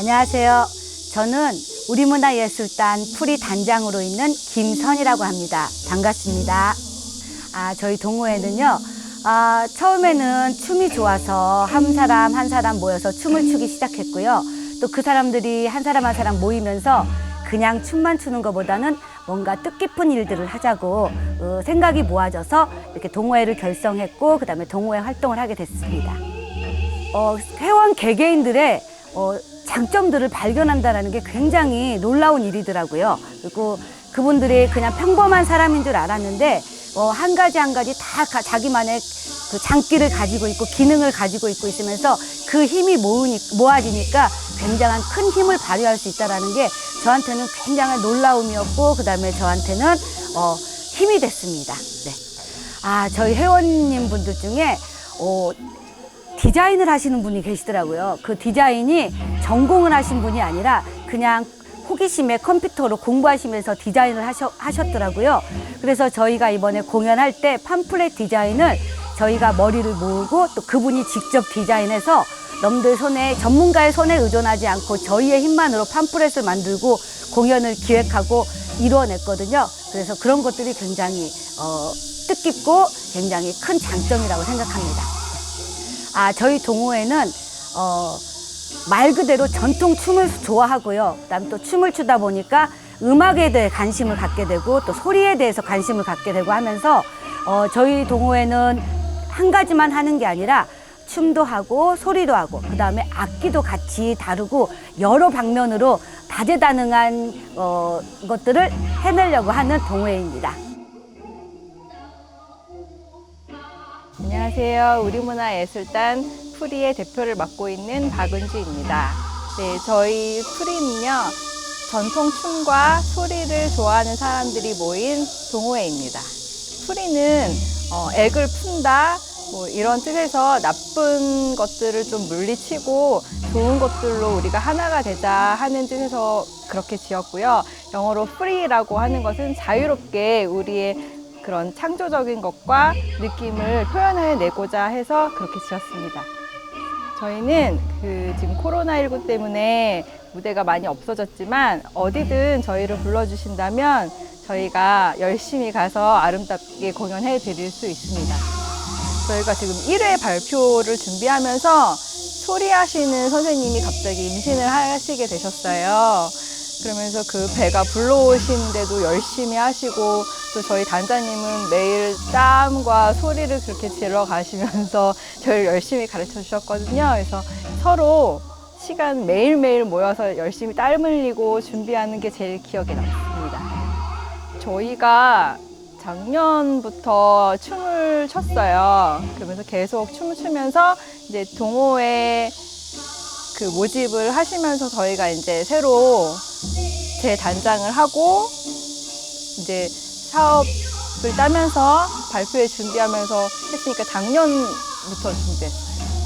안녕하세요. 저는 우리문화예술단 풀이 단장으로 있는 김선이라고 합니다. 반갑습니다. 아, 저희 동호회는요, 아, 처음에는 춤이 좋아서 한 사람 한 사람 모여서 춤을 추기 시작했고요. 또 그 사람들이 한 사람 한 사람 모이면서 그냥 춤만 추는 것보다는 뭔가 뜻깊은 일들을 하자고 어, 생각이 모아져서 이렇게 동호회를 결성했고, 그 다음에 동호회 활동을 하게 됐습니다. 어, 회원 개개인들의 어, 장점들을 발견한다는 게 굉장히 놀라운 일이더라고요. 그리고 그분들이 그냥 평범한 사람인 줄 알았는데 어, 한 가지 한 가지 다 가- 자기만의 그 장기를 가지고 있고 기능을 가지고 있고 있으면서 그 힘이 모으니, 모아지니까 굉장한 큰 힘을 발휘할 수 있다라는 게 저한테는 굉장한 놀라움이었고 그 다음에 저한테는 어, 힘이 됐습니다. 네. 아 저희 회원님 분들 중에 어, 디자인을 하시는 분이 계시더라고요. 그 디자인이 전공을 하신 분이 아니라 그냥 호기심에 컴퓨터로 공부하시면서 디자인을 하셔, 하셨더라고요. 그래서 저희가 이번에 공연할 때 팜플렛 디자인을 저희가 머리를 모으고 또 그분이 직접 디자인해서 넘들 손에 전문가의 손에 의존하지 않고 저희의 힘만으로 팜플렛을 만들고 공연을 기획하고 이루어냈거든요. 그래서 그런 것들이 굉장히 어, 뜻깊고 굉장히 큰 장점이라고 생각합니다. 아, 저희 동호회는 어, 말 그대로 전통 춤을 좋아하고요. 그다음 또 춤을 추다 보니까 음악에 대해 관심을 갖게 되고 또 소리에 대해서 관심을 갖게 되고 하면서 어, 저희 동호회는 한 가지만 하는 게 아니라 춤도 하고 소리도 하고 그다음에 악기도 같이 다루고 여러 방면으로 다재다능한 어, 것들을 해내려고 하는 동호회입니다. 안녕하세요. 우리문화예술단 프리의 대표를 맡고 있는 박은주입니다. 네, 저희 프리는요, 전통 춤과 소리를 좋아하는 사람들이 모인 동호회입니다. 프리는 어, 액을 푼다, 뭐 이런 뜻에서 나쁜 것들을 좀 물리치고 좋은 것들로 우리가 하나가 되자 하는 뜻에서 그렇게 지었고요. 영어로 free라고 하는 것은 자유롭게 우리의 그런 창조적인 것과 느낌을 표현해 내고자 해서 그렇게 지었습니다. 저희는 그 지금 코로나19 때문에 무대가 많이 없어졌지만 어디든 저희를 불러주신다면 저희가 열심히 가서 아름답게 공연해 드릴 수 있습니다. 저희가 지금 1회 발표를 준비하면서 소리하시는 선생님이 갑자기 임신을 하시게 되셨어요. 그러면서 그 배가 불러오시는데도 열심히 하시고 또 저희 단장님은 매일 땀과 소리를 그렇게 질러 가시면서 저희를 열심히 가르쳐 주셨거든요. 그래서 서로 시간 매일매일 모여서 열심히 땀 흘리고 준비하는 게 제일 기억에 남습니다. 저희가 작년부터 춤을 췄어요. 그러면서 계속 춤을 추면서 이제 동호회 그 모집을 하시면서 저희가 이제 새로 재단장을 하고 이제 사업을 따면서 발표회 준비하면서 했으니까 작년부터 준비했어요.